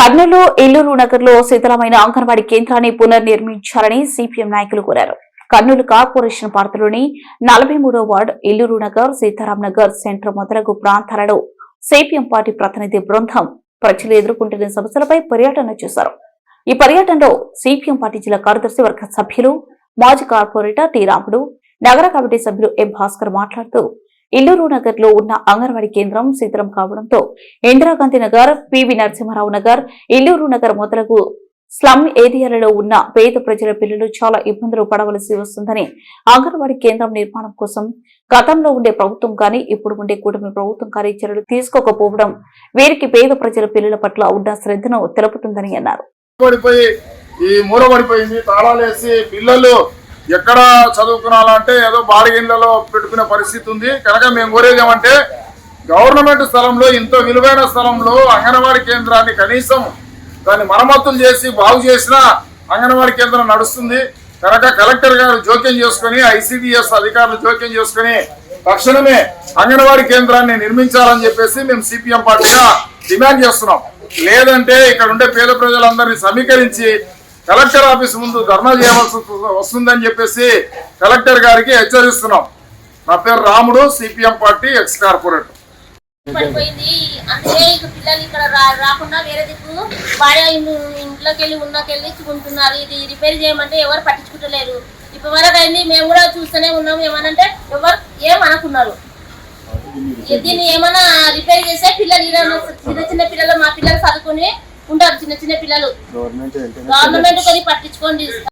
కర్నూలు ఏలూరు నగర్లో శిథిలమైన అంగన్వాడీ కేంద్రాన్ని పునర్నిర్మించాలని సిపిఎం నాయకులు కోరారు. కర్నూలు కార్పొరేషన్ పరిధిలోని నలభై మూడో వార్డు ఏలూరు నగర్ సీతారాం నగర్ సెంటర్ మొదలగు ప్రాంతాలలో సిపిఎం పార్టీ ప్రతినిధి బృందం ప్రజలు ఎదుర్కొంటున్న సమస్యలపై పర్యటన చేశారు. ఈ పర్యటనలో సిపిఎం పార్టీ జిల్లా కార్యదర్శి వర్గ సభ్యులు మాజీ కార్పొరేటర్ టి రాముడు నగర కమిటీ సభ్యులు ఎం భాస్కర్ మాట్లాడుతూ ఇల్లూరు నగర్లో ఉన్న అంగన్వాడీ కేంద్రం శిథిలం కావడంతో ఇందిరాగాంధీ నగర్ పివి నరసింహారావు నగర్ ఇల్లూరు నగర్ మొదలగు స్లమ్ ఏరియాలలో ఉన్న పేద ప్రజల పిల్లలు చాలా ఇబ్బందులు పడవలసి వస్తుందని అంగన్వాడీ కేంద్రం నిర్మాణం కోసం గతంలో ఉండే ప్రభుత్వం కానీ ఇప్పుడు ఉండే కూటమి ప్రభుత్వం కానీ చర్యలు తీసుకోకపోవడం వీరికి పేద ప్రజల పిల్లల పట్ల ఉన్న శ్రద్ధను తెలుపుతుందని అన్నారు. ఈ పిల్లలు ఎక్కడ చదువుకున్నాలంటే ఏదో బాడిగిళ్ళలో పెట్టుకునే పరిస్థితి ఉంది. కనుక మేము కోరేది ఏమంటే గవర్నమెంట్ స్థలంలో ఇంత విలువైన స్థలంలో అంగన్వాడీ కేంద్రాన్ని కనీసం దాన్ని మరమ్మతులు చేసి బాగు చేసిన అంగన్వాడీ కేంద్రం నడుస్తుంది. కనుక కలెక్టర్ గారు జోక్యం చేసుకుని ఐసిడిఎస్ అధికారులు జోక్యం చేసుకుని తక్షణమే అంగన్వాడీ కేంద్రాన్ని నిర్మించాలని చెప్పేసి మేము సిపిఎం పార్టీగా డిమాండ్ చేస్తున్నాం. లేదంటే ఇక్కడ ఉండే పేద ప్రజలందరినీ సమీకరించి కలెక్టర్ ఆఫీస్ ముందు ధర్నా చేయవలసి వస్తుందని చెప్పేసి కలెక్టర్ గారికి హెచ్చరిస్తున్నాం. నా పేరు రాముడు సిపిఎం పార్టీ ఎక్స్ కార్పొరేటర్. పడిపోయింది. అందుకే ఇక పిల్లలు ఇక్కడ రాకుండా వేరే దిక్కు భార్య ఇంట్లోకి వెళ్ళి ఉన్నకెళ్ళి ఉంటున్నారు ఇది రిపేర్ చేయమంటే ఎవరు పట్టించుకుంటలేరు. ఇప్పటి వరకు అయింది మేము కూడా చూస్తూనే ఉన్నాం ఏమనంటే ఎవరు ఏమనుకున్నారు దీన్ని ఏమైనా రిపేర్ చేస్తే పిల్లలు చిన్న చిన్న పిల్లలు మా పిల్లలు చదువుకొని చిన్న చిన్న పిల్లలు. గవర్నమెంట్ కొన్ని పట్టించుకోండి.